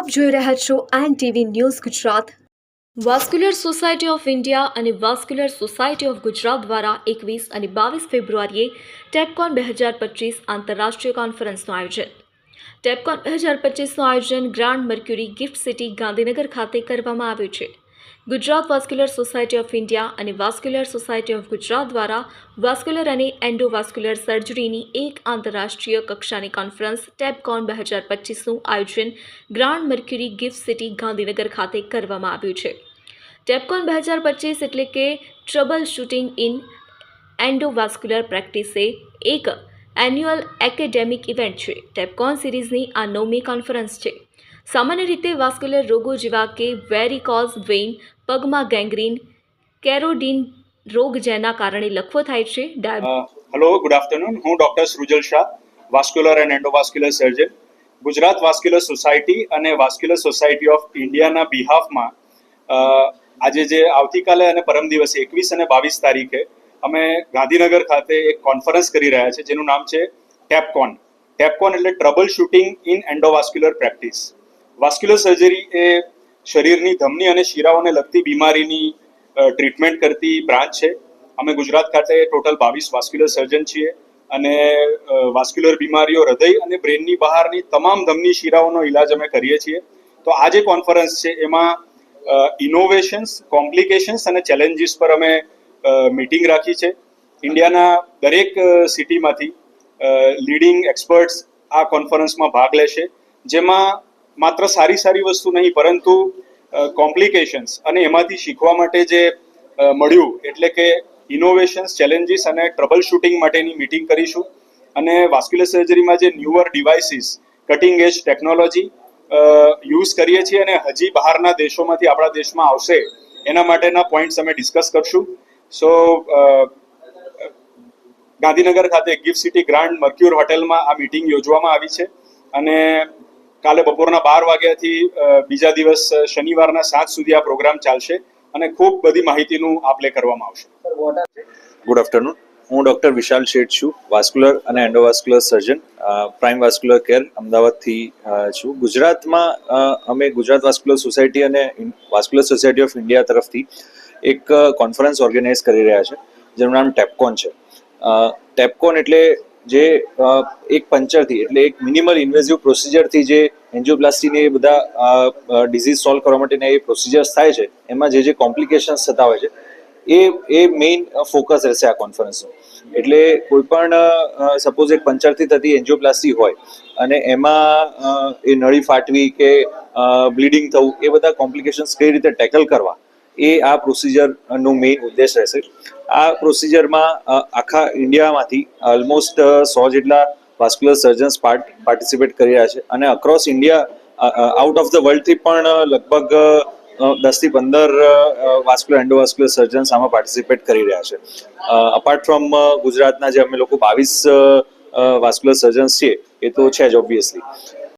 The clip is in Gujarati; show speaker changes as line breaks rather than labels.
આપ જોઈ રહ્યા છો N TV news Gujarat vascular society of India અને વાસ્ક્યુલર સોસાયટી ઓફ ગુજરાત દ્વારા એકવીસ અને બાવીસ ફેબ્રુઆરીએ ટેપકોન બે હજાર પચીસ આંતરરાષ્ટ્રીય કોન્ફરન્સનું આયોજન ટેપકોન બે હજાર પચીસનું આયોજન grand mercury gift city Gandhinagar ખાતે કરવામાં આવ્યું છે Gujarat vascular society of India અને વાસ્ક્યુલર સોસાયટી ઓફ ગુજરાત દ્વારા વાસ્ક્યુલર અને એન્ડોવાસ્ક્યુલર સર્જરીની એક આંતરરાષ્ટ્રીય કક્ષાની કોન્ફરન્સ ટેપકોન બે હજાર પચીસનું આયોજન Grand Mercure GIFT City Gandhinagar ખાતે કરવામાં આવ્યું છે. ટેપકોન બે હજાર પચીસ એટલે કે ટ્રબલ શૂટિંગ ઇન એન્ડોવાસ્ક્યુલર પ્રેક્ટિસે એક એન્યુઅલ એકેડેમિક ઇવેન્ટ છે. ટેપકોન સિરીઝની આ નવમી કોન્ફરન્સ છે. સામાન્ય રીતે વાસ્ક્યુલર રોગો જેવા કે વેરિકોઝ, વેઇન, પગમાં ગેંગ્રીન કેરોડીન રોગ જેના કારણે લખવો થાય છે
હેલો ગુડ આફ્ટરનૂન હું doctor Srujal Shah vascular and endovascular surgeon Gujarat vascular society અને વાસ્ક્યુલર સોસાયટી ઓફ ઇન્ડિયાના બિહાફમાં આજે જે આવતીકાલે અને પરમ દિવસે એકવીસ અને બાવીસ તારીખે અમે ગાંધીનગર ખાતે એક કોન્ફરન્સ કરી રહ્યા છે, જેનું નામ છે ટેપકોન ટેપકોન એટલે troubleshooting in endovascular practice vascular surgery એ શરીરની ધમની અને શિરાઓને લગતી બીમારીની ટ્રીટમેન્ટ કરતી બ્રાન્ચ છે. અમે ગુજરાત ખાતે ટોટલ બાવીસ વાસ્ક્યુલર સર્જન છીએ અને વાસ્ક્યુલર બીમારીઓ હૃદય અને બ્રેનની બહારની તમામ ધમની, શિરાઓનો ઈલાજ અમે કરીએ છીએ. તો આ જે કોન્ફરન્સ છે એમાં ઇનોવેશન્સ કોમ્પ્લિકેશન્સ અને ચેલેન્જીસ પર અમે મીટિંગ રાખી છે. ઇન્ડિયાના દરેક સિટીમાંથી લીડિંગ એક્સપર્ટ્સ આ કોન્ફરન્સમાં ભાગ લેશે. જેમાં માત્ર સારી સારી વસ્તુ નહીં, પરંતુ કોમ્પ્લિકેશન્સ અને એમાંથી શીખવા માટે જે મળ્યું, એટલે કે ઇનોવેશન્સ ચેલેન્જીસ અને ટ્રબલ શૂટિંગ માટેની મીટિંગ કરીશું. અને વાસ્ક્યુલર સર્જરીમાં જે newer devices cutting edge technology use કરીએ છીએ અને હજી બહારના દેશોમાંથી આપણા દેશમાં આવશે, એના માટેના પોઈન્ટ્સ અમે ડિસ્કસ કરશું. સો ગાંધીનગર ખાતે ગિફ્ટ સિટી ગ્રાન્ડ મર્ક્યુર હોટેલમાં આ મીટિંગ યોજવામાં આવી છે. અને કાલે બપોરના બાર વાગ્યાથી બીજા દિવસ શનિવારના સાંજ સુધી આ પ્રોગ્રામ ચાલશે અને ખૂબ બધી માહિતીનું આપલે કરવામાં આવશે.
ગુડ આફ્ટરનૂન હું ડૉક્ટર વિશાલ શેઠ છું, વાસ્ક્યુલર અને endovascular surgeon. Prime vascular care અમદાવાદથી છું. ગુજરાતમાં અમે ગુજરાત વાસ્ક્યુલર સોસાયટી અને વાસ્ક્યુલર સોસાયટી ઓફ ઇન્ડિયા તરફથી એક કોન્ફરન્સ ઓર્ગેનાઇઝ કરી રહ્યા છે, જેનું નામ ટેપકોન છે. ટેપકોન એટલે જે એક પંચરથી એટલે એક મિનિમલ ઇન્વેઝિવ પ્રોસિજરથી જે એન્જિયોપ્લાસ્ટીને એ બધા ડિઝીઝ સોલ્વ કરવા માટેના એ પ્રોસિજર્સ થાય છે, એમાં જે જે કોમ્પ્લિકેશન્સ થતા હોય છે, એ એ મેઇન ફોકસ રહેશે આ કોન્ફરન્સનો એટલે કોઈ પણ સપોઝ એક પંચરથી થતી એન્જિયોપ્લાસ્ટી હોય, અને એમાં એ નળી ફાટવી કે બ્લીડિંગ થવું, એ બધા કોમ્પ્લિકેશન્સ કઈ રીતે ટેકલ કરવા એ આ પ્રોસિજરનો મેઇન ઉદ્દેશ રહેશે. આ પ્રોસિજરમાં આખા ઇન્ડિયામાંથી ઓલમોસ્ટ સો જેટલા વાસ્ક્યુલર સર્જન્સ પાર્ટ પાર્ટિસિપેટ કરી રહ્યા છે અને across India out of the વર્લ્ડથી પણ લગભગ દસથી પંદર વાસ્ક્યુલર એન્ડોવાસ્ક્યુલર સર્જન્સ આમાં પાર્ટિસિપેટ કરી રહ્યા છે. અપાર્ટ ફ્રોમ ગુજરાતના જે અમે લોકો બાવીસ વાસ્ક્યુલર સર્જન્સ છીએ, એ તો છે જ ઓબ્વિયસલી